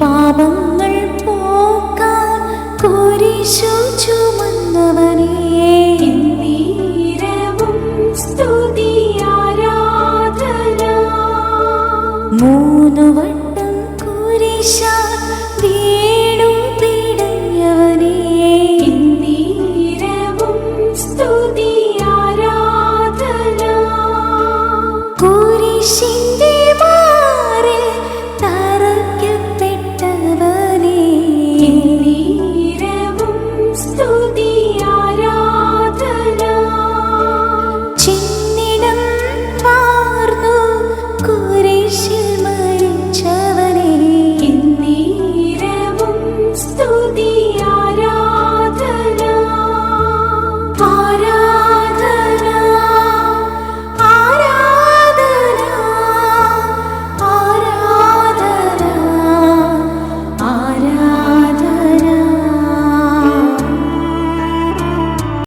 പാപങ്ങൾ പോക്കാൻ കുരിശു ചുമന്നവനേ മൂന്നു വട്ടം കുരിശാൽ വീണു പിടഞ്ഞവനേ സ്തുതി ആരാധന കുരിശിൻ di